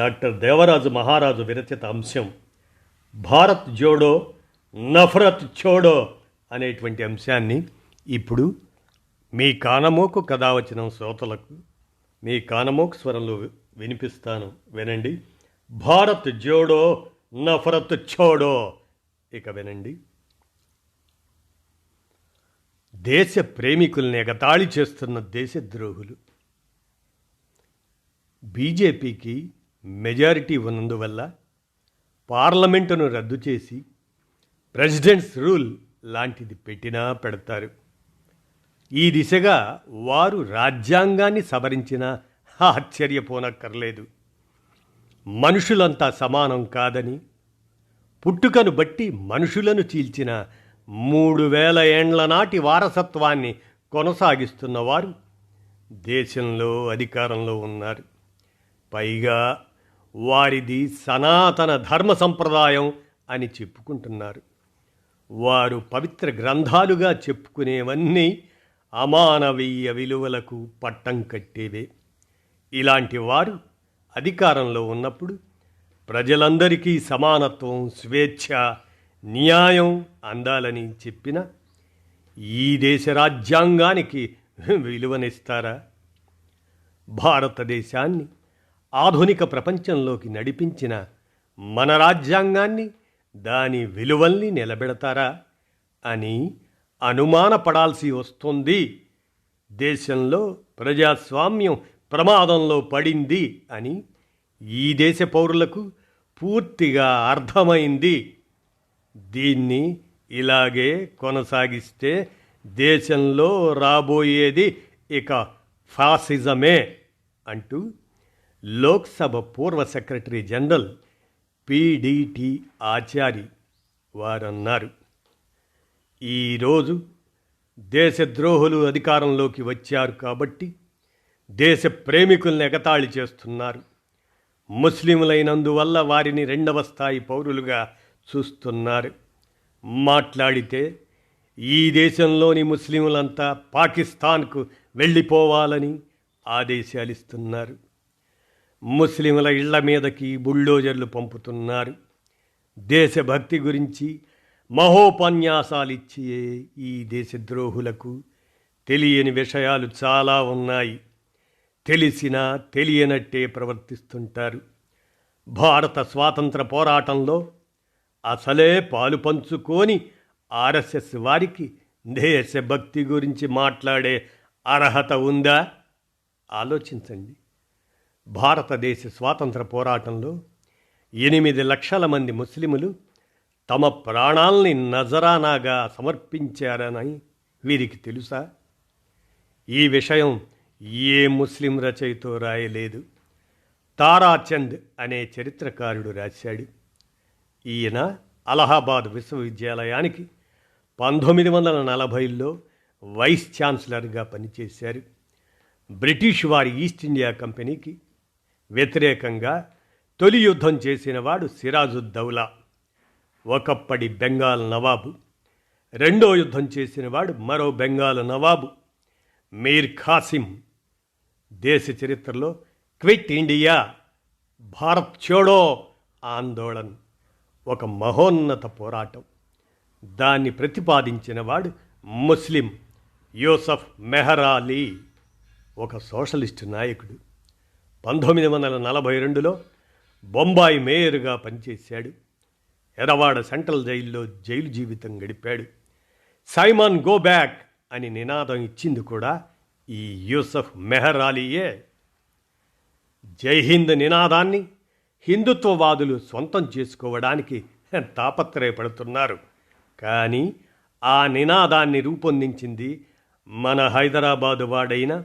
Doctor Devaraju మహారాజు విరచిత అంశం భారత్ జోడో నఫరత్ చోడో అనేటువంటి అంశాన్ని ఇప్పుడు మీ కానమోకు కథావచనం శ్రోతలకు మీ కానమోకు స్వరంలో వినిపిస్తాను. వినండి. భారత్ జోడో నఫరత్ చోడో. ఇక వినండి. దేశ ప్రేమికుల్ని ఎగతాళి చేస్తున్న దేశద్రోహులు. బీజేపీకి మెజారిటీ ఉన్నందువల్ల పార్లమెంటును రద్దు చేసి ప్రెసిడెంట్స్ రూల్ లాంటిది పెట్టినా పెడతారు. ఈ దిశగా వారు రాజ్యాంగాన్ని సవరించినా ఆశ్చర్యపోనక్కర్లేదు. మనుషులంతా సమానం కాదని పుట్టుకను బట్టి మనుషులను చీల్చిన మూడు వేల ఏండ్ల నాటి వారసత్వాన్ని కొనసాగిస్తున్నవారు దేశంలో అధికారంలో ఉన్నారు. పైగా వారిది సనాతన ధర్మ సంప్రదాయం అని చెప్పుకుంటున్నారు. వారు పవిత్ర గ్రంథాలుగా చెప్పుకునేవన్నీ అమానవీయ విలువలకు పట్టం కట్టేవే. ఇలాంటి వారు అధికారంలో ఉన్నప్పుడు ప్రజలందరికీ సమానత్వం స్వేచ్ఛ న్యాయం అందాలని చెప్పిన ఈ దేశ రాజ్యాంగానికి విలువనిస్తారా? భారతదేశాన్ని ఆధునిక ప్రపంచంలోకి నడిపించిన మన రాజ్యాంగాన్ని దాని విలువల్ని నిలబెడతారా అని అనుమానపడాల్సి వస్తుంది. దేశంలో ప్రజాస్వామ్యం ప్రమాదంలో పడింది అని ఈ దేశ పౌరులకు పూర్తిగా అర్థమైంది. దీన్ని ఇలాగే కొనసాగిస్తే దేశంలో రాబోయేది ఇక ఫాసిజమే అంటూ లోక్సభ పూర్వ సెక్రటరీ జనరల్ పిడిటి ఆచారి వారన్నారు. ఈరోజు దేశద్రోహులు అధికారంలోకి వచ్చారు కాబట్టి దేశ ప్రేమికుల్ని ఎగతాళి చేస్తున్నారు. ముస్లింలైనందువల్ల వారిని రెండవ స్థాయి పౌరులుగా చూస్తున్నారు. మాట్లాడితే ఈ దేశంలోని ముస్లింలంతా పాకిస్తాన్కు వెళ్ళిపోవాలని ఆదేశాలిస్తున్నారు. ముస్లింల ఇళ్ళ మీదకి బుల్డోజర్లు పంపుతున్నారు. దేశభక్తి గురించి మహోపన్యాసాలిచ్చే ఈ దేశద్రోహులకు తెలియని విషయాలు చాలా ఉన్నాయి. తెలిసినా తెలియనట్టే ప్రవర్తిస్తుంటారు. భారత స్వాతంత్ర పోరాటంలో అసలే పాలు పంచుకొని ఆర్ఎస్ఎస్ వారికి దేశభక్తి గురించి మాట్లాడే అర్హత ఉందా? ఆలోచించండి. భారతదేశ స్వాతంత్ర పోరాటంలో ఎనిమిది లక్షల మంది ముస్లిములు తమ ప్రాణాల్ని నజరానాగా సమర్పించారని వీరికి తెలుసా? ఈ విషయం ఏ ముస్లిం రచయితో రాయలేదు. తారాచంద్ అనే చరిత్రకారుడు రాశాడు. ఈయన అలహాబాద్ విశ్వవిద్యాలయానికి పంతొమ్మిది వందల నలభైలో వైస్ ఛాన్సలర్గా పనిచేశారు. బ్రిటిష్ వారి ఈస్ట్ ఇండియా కంపెనీకి వ్యతిరేకంగా తొలి యుద్ధం చేసినవాడు సిరాజుద్దౌలా ఒకప్పటి బెంగాల్ నవాబు రెండో యుద్ధం చేసినవాడు మరో బెంగాల్ నవాబు మీర్ ఖాసిం. దేశ చరిత్రలో క్విట్ ఇండియా భారత్ చోడో ఆందోళన్ ఒక మహోన్నత పోరాటం. దాన్ని ప్రతిపాదించినవాడు ముస్లిం యూసఫ్ మెహరాలీ ఒక సోషలిస్టు నాయకుడు. పంతొమ్మిది వందల నలభై రెండులో బొంబాయి మేయర్గా పనిచేశాడు. ఎరవాడ సెంట్రల్ జైల్లో జైలు జీవితం గడిపాడు. సైమాన్ గో బ్యాక్ అని నినాదం ఇచ్చింది కూడా ఈ యూసఫ్ మెహరాలీయే జై హింద్ నినాదాన్ని హిందుత్వవాదులు సొంతం చేసుకోవడానికి తాపత్రయపడుతున్నారు. కానీ ఆ నినాదాన్ని రూపొందించింది మన హైదరాబాదు వాడైన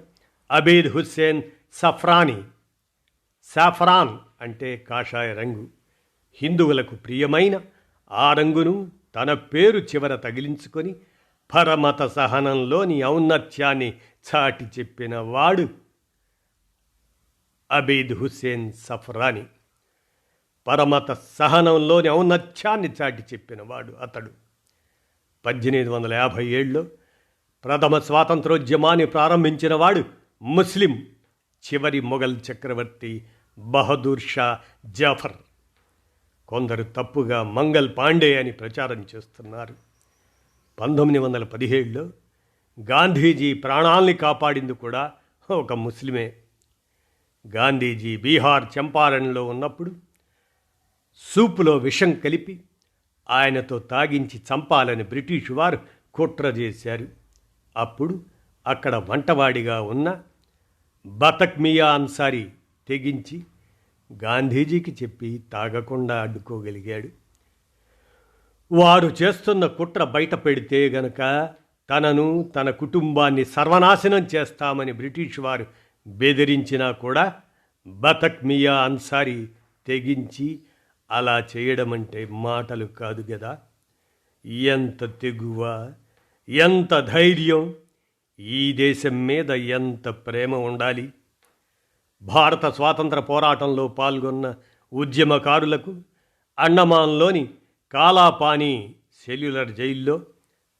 అబీద్ హుస్సేన్ సఫ్రానీ. సాఫ్రాన్ అంటే కాషాయ రంగు. హిందువులకు ప్రియమైన ఆ రంగును తన పేరు చివర తగిలించుకొని పరమత సహనంలోని ఔన్నత్యాన్ని చాటి చెప్పిన వాడు అబీద్ హుస్సేన్ సఫ్రాని. పరమత సహనంలోని ఔన్నత్యాన్ని చాటి చెప్పినవాడు అతడు. పద్దెనిమిది వందల యాభై ఏడులో ప్రథమ స్వాతంత్రోద్యమాన్ని ప్రారంభించినవాడు ముస్లిం. చివరి మొఘల్ చక్రవర్తి బహదూర్ షా జాఫర్. కొందరు తప్పుగా మంగల్ పాండే అని ప్రచారం చేస్తున్నారు. పంతొమ్మిది వందల పదిహేడులో గాంధీజీ ప్రాణాల్ని కాపాడింది కూడా ఒక ముస్లిమే. గాంధీజీ బీహార్ చంపారణలో ఉన్నప్పుడు సూపులో విషం కలిపి ఆయనతో తాగించి చంపాలని బ్రిటిష్ వారు కుట్ర చేశారు. అప్పుడు అక్కడ వంటవాడిగా ఉన్న బతక్ మియా అన్సారీ తెగించి గాంధీజీకి చెప్పి తాగకుండా అడ్డుకోగలిగాడు. వారు చేస్తున్న కుట్ర బయట పెడితే గనక తనను తన కుటుంబాన్ని సర్వనాశనం చేస్తామని బ్రిటిష్ వారు బెదిరించినా కూడా బతక్ మియా అన్సారీ తెగించి అలా చేయడం అంటే మాటలు కాదు కదా ఎంత తెగువ ఎంత ధైర్యం ఈ దేశం మీద ఎంత ప్రేమ ఉండాలి? భారత స్వాతంత్ర పోరాటంలో పాల్గొన్న ఉద్యమకారులకు అండమాన్లోని కాలాపాని సెల్యులర్ జైల్లో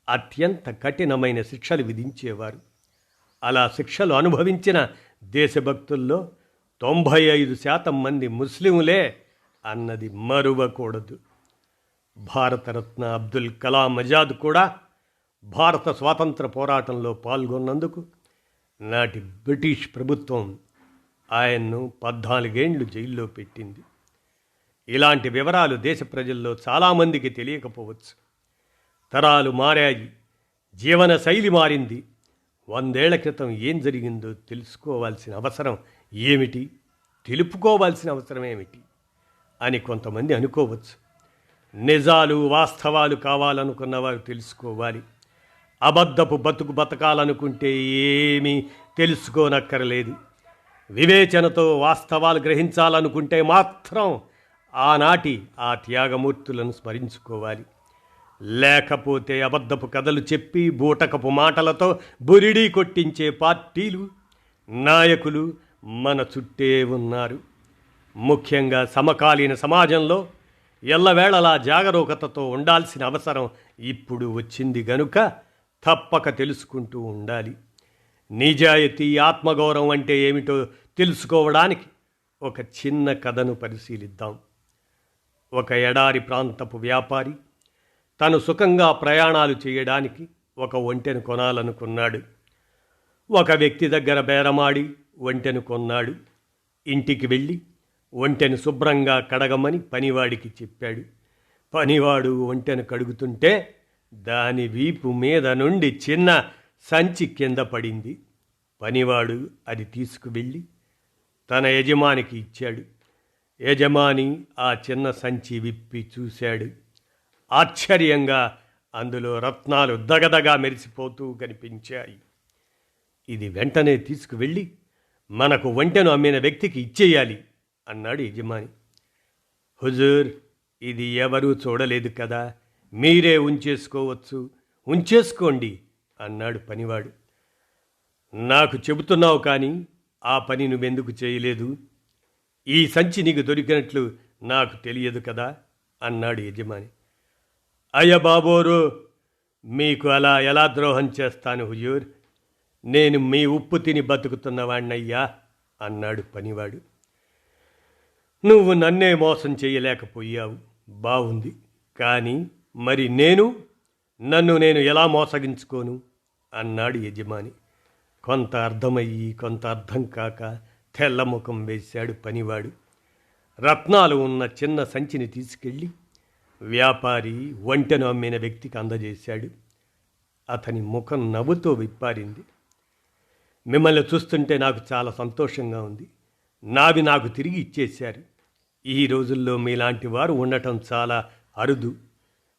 అత్యంత కఠినమైన శిక్షలు విధించేవారు. అలా శిక్షలు అనుభవించిన దేశభక్తుల్లో తొంభై ఐదు శాతం మంది ముస్లింలే అన్నది మరువకూడదు. భారతరత్న అబ్దుల్ కలాం ఆజాద్ కూడా భారత స్వాతంత్ర పోరాటంలో పాల్గొన్నందుకు నాటి బ్రిటిష్ ప్రభుత్వం ఆయన్ను పద్నాలుగేండ్లు జైల్లో పెట్టింది. ఇలాంటి వివరాలు దేశ ప్రజల్లో చాలామందికి తెలియకపోవచ్చు. తరాలు మారాయి జీవన శైలి మారింది. వందేళ్ళ క్రితం ఏం జరిగిందో తెలుసుకోవాల్సిన అవసరం ఏమిటి? తెలుపుకోవాల్సిన అవసరం ఏమిటి? అని కొంతమంది అనుకోవచ్చు. నిజాలు వాస్తవాలు కావాలనుకున్నవారు తెలుసుకోవాలి. అబద్ధపు బతుకు బతకాలనుకుంటే ఏమీ తెలుసుకోనక్కరలేదు. వివేచనతో వాస్తవాలు గ్రహించాలనుకుంటే మాత్రం ఆనాటి ఆ త్యాగమూర్తులను స్మరించుకోవాలి. లేకపోతే అబద్ధపు కథలు చెప్పి బూటకపు మాటలతో బురిడీ కొట్టించే పార్టీలు నాయకులు మన చుట్టే ఉన్నారు. ముఖ్యంగా సమకాలీన సమాజంలో ఎల్లవేళలా జాగరూకతతో ఉండాల్సిన అవసరం ఇప్పుడు వచ్చింది గనుక తప్పక తెలుసుకుంటూ ఉండాలి. నిజాయితీ ఆత్మగౌరవం అంటే ఏమిటో తెలుసుకోవడానికి ఒక చిన్న కథను పరిశీలిద్దాం. ఒక ఎడారి ప్రాంతపు వ్యాపారి తను సుఖంగా ప్రయాణాలు చేయడానికి ఒక ఒంటెను కొనాలనుకున్నాడు. ఒక వ్యక్తి దగ్గర బేరమాడి ఒంటెను కొన్నాడు. ఇంటికి వెళ్ళి ఒంటెను శుభ్రంగా కడగమని పనివాడికి చెప్పాడు. పనివాడు ఒంటెను కడుగుతుంటే దాని వీపు మీద నుండి చిన్న సంచి కింద పడింది. పనివాడు అది తీసుకువెళ్ళి తన యజమానికి ఇచ్చాడు. యజమాని ఆ చిన్న సంచి విప్పి చూశాడు. ఆశ్చర్యంగా అందులో రత్నాలు దగదగా మెరిసిపోతూ కనిపించాయి. ఇది వెంటనే తీసుకువెళ్ళి మనకు వంటను అమ్మిన వ్యక్తికి ఇచ్చేయాలి అన్నాడు యజమాని. హుజూర్ ఇది ఎవరూ చూడలేదు కదా? మీరే ఉంచేసుకోవచ్చు. ఉంచేసుకోండి అన్నాడు పనివాడు. నాకు చెబుతున్నావు కానీ ఆ పని నువ్వెందుకు చేయలేదు? ఈ సంచి నీకు దొరికినట్లు నాకు తెలియదు కదా? అన్నాడు యజమాని. అయ్య బాబోరు మీకు అలా ఎలా ద్రోహం చేస్తాను హుజూర్? నేను మీ ఉప్పు తిని బతుకుతున్నవాణ్ణయ్యా అన్నాడు పనివాడు. నువ్వు నన్నే మోసం చేయలేకపోయావు. బాగుంది కానీ మరి నేను నన్ను నేను ఎలా మోసగించుకోను? అన్నాడు యజమాని. కొంత అర్థమయ్యి కొంత అర్థం కాక తెల్లముఖం వేశాడు పనివాడు. రత్నాలు ఉన్న చిన్న సంచిని తీసుకెళ్ళి వ్యాపారి వంటను అమ్మిన వ్యక్తికి అందజేశాడు. అతని ముఖం నవ్వుతో విప్పారింది. మిమ్మల్ని చూస్తుంటే నాకు చాలా సంతోషంగా ఉంది. నావి నాకు తిరిగి ఇచ్చేశారు. ఈ రోజుల్లో మీలాంటి వారు ఉండటం చాలా అరుదు.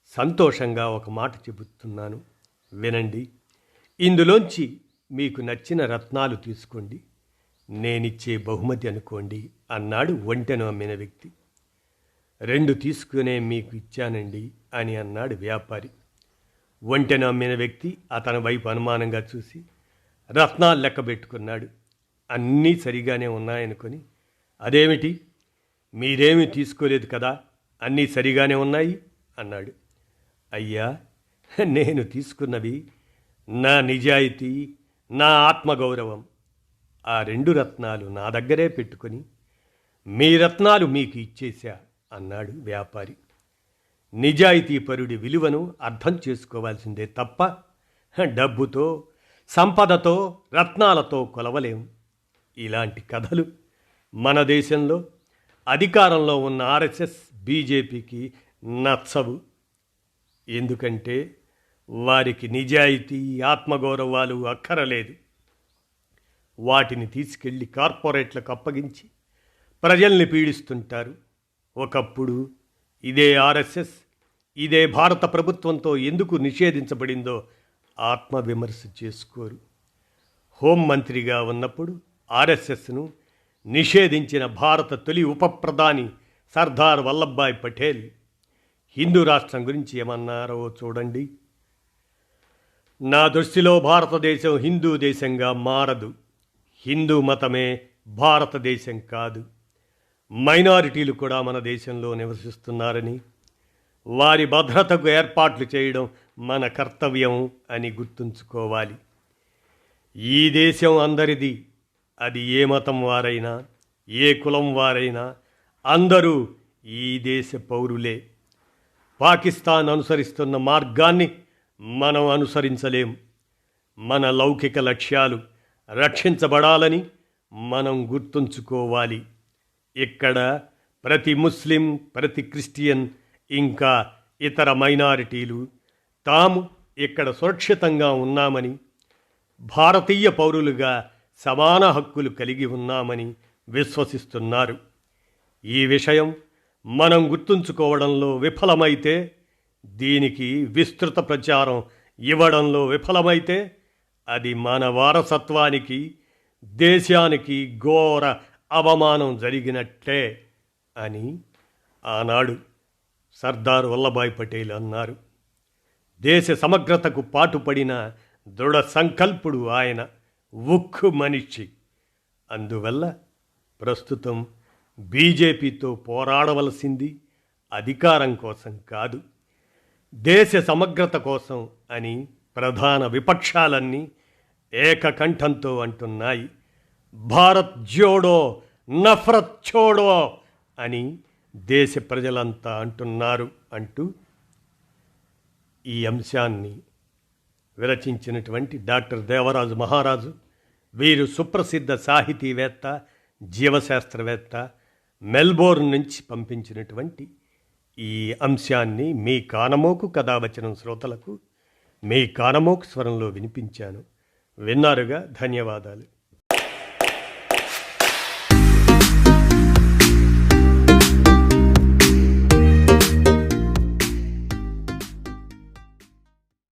సంతోషంగా ఒక మాట చెబుతున్నాను. వినండి. ఇందులోంచి మీకు నచ్చిన రత్నాలు తీసుకోండి. నేనిచ్చే బహుమతి అనుకోండి అన్నాడు ఒంటెను అమ్మిన వ్యక్తి. రెండు తీసుకునే మీకు ఇచ్చానండి అని అన్నాడు వ్యాపారి. ఒంటెను అమ్మిన వ్యక్తి అతని వైపు అనుమానంగా చూసి రత్నాలు లెక్క పెట్టుకున్నాడు. అన్నీ సరిగానే ఉన్నాయనుకొని అదేమిటి? మీరేమీ తీసుకోలేదు కదా? అన్నీ సరిగానే ఉన్నాయి? అన్నాడు. అయ్యా నేను తీసుకున్నవి నా నిజాయితీ నా ఆత్మగౌరవం. ఆ రెండు రత్నాలు నా దగ్గరే పెట్టుకొని మీ రత్నాలు మీకు ఇచ్చేశా అన్నాడు వ్యాపారి. నిజాయితీ పరుడి విలువను అర్థం చేసుకోవాల్సిందే తప్ప డబ్బుతో సంపదతో రత్నాలతో కొలవలేం. ఇలాంటి కథలు మన దేశంలో అధికారంలో ఉన్న ఆర్ఎస్ఎస్ బీజేపీకి నచ్చవు. ఎందుకంటే వారికి నిజాయితీ ఆత్మగౌరవాలు అక్కరలేదు. వాటిని తీసుకెళ్ళి కార్పొరేట్లకు అప్పగించి ప్రజల్ని పీడిస్తుంటారు. ఒకప్పుడు ఇదే ఆర్ఎస్ఎస్ ఇదే భారత ప్రభుత్వంతో ఎందుకు నిషేధించబడిందో ఆత్మవిమర్శ చేసుకోరు. హోంమంత్రిగా ఉన్నప్పుడు ఆర్ఎస్ఎస్ను నిషేధించిన భారత తొలి ఉప ప్రధాని సర్దార్ వల్లభాయ్ పటేల్ హిందూ రాష్ట్రం గురించి ఏమన్నారో చూడండి. నా దృష్టిలో భారతదేశం హిందూ దేశంగా మారదు. హిందూ మతమే భారతదేశం కాదు. మైనారిటీలు కూడా మన దేశంలో నివసిస్తున్నారని వారి భద్రతకు ఏర్పాట్లు చేయడం మన కర్తవ్యం అని గుర్తుంచుకోవాలి. ఈ దేశం అందరిది అది ఏ మతం వారైనా ఏ కులం వారైనా అందరూ ఈ దేశ పౌరులే. పాకిస్తాన్ అనుసరిస్తున్న మార్గాన్ని మనం అనుసరించలేం. మన లౌకిక లక్ష్యాలు రక్షించబడాలని మనం గుర్తుంచుకోవాలి. ఇక్కడ ప్రతి ముస్లిం ప్రతి క్రిస్టియన్ ఇంకా ఇతర మైనారిటీలు తాము ఇక్కడ సురక్షితంగా ఉన్నామని భారతీయ పౌరులుగా సమాన హక్కులు కలిగి ఉన్నామని విశ్వసిస్తున్నారు. ఈ విషయం మనం గుర్తుంచుకోవడంలో విఫలమైతే దీనికి విస్తృత ప్రచారం ఇవ్వడంలో విఫలమైతే అది మన వారసత్వానికి దేశానికి ఘోర అవమానం జరిగినట్టే అని ఆనాడు సర్దార్ వల్లభాయ్ పటేల్ అన్నారు. దేశ సమగ్రతకు పాటుపడిన దృఢ సంకల్పుడు ఆయన ఉక్కు మనిషి. అందువల్ల ప్రస్తుతం బీజేపీతో పోరాడవలసింది అధికారం కోసం కాదు దేశ సమగ్రత కోసం అని ప్రధాన విపక్షాలన్నీ ఏకకంఠంతో అంటున్నాయి. భారత్ జోడో నఫరత్ చోడో అని దేశ ప్రజలంతా అంటున్నారు అంటూ ఈ అంశాన్ని విరచించినటువంటి డాక్టర్ దేవరాజు మహారాజు వీరు సుప్రసిద్ధ సాహితీవేత్త జీవశాస్త్రవేత్త మెల్బోర్న్ నుంచి పంపించినటువంటి ఈ అంశాన్ని మీ కానమోకు కథావచనం శ్రోతలకు మీ కానమోకు స్వరంలో వినిపించాను. విన్నారుగా? ధన్యవాదాలు.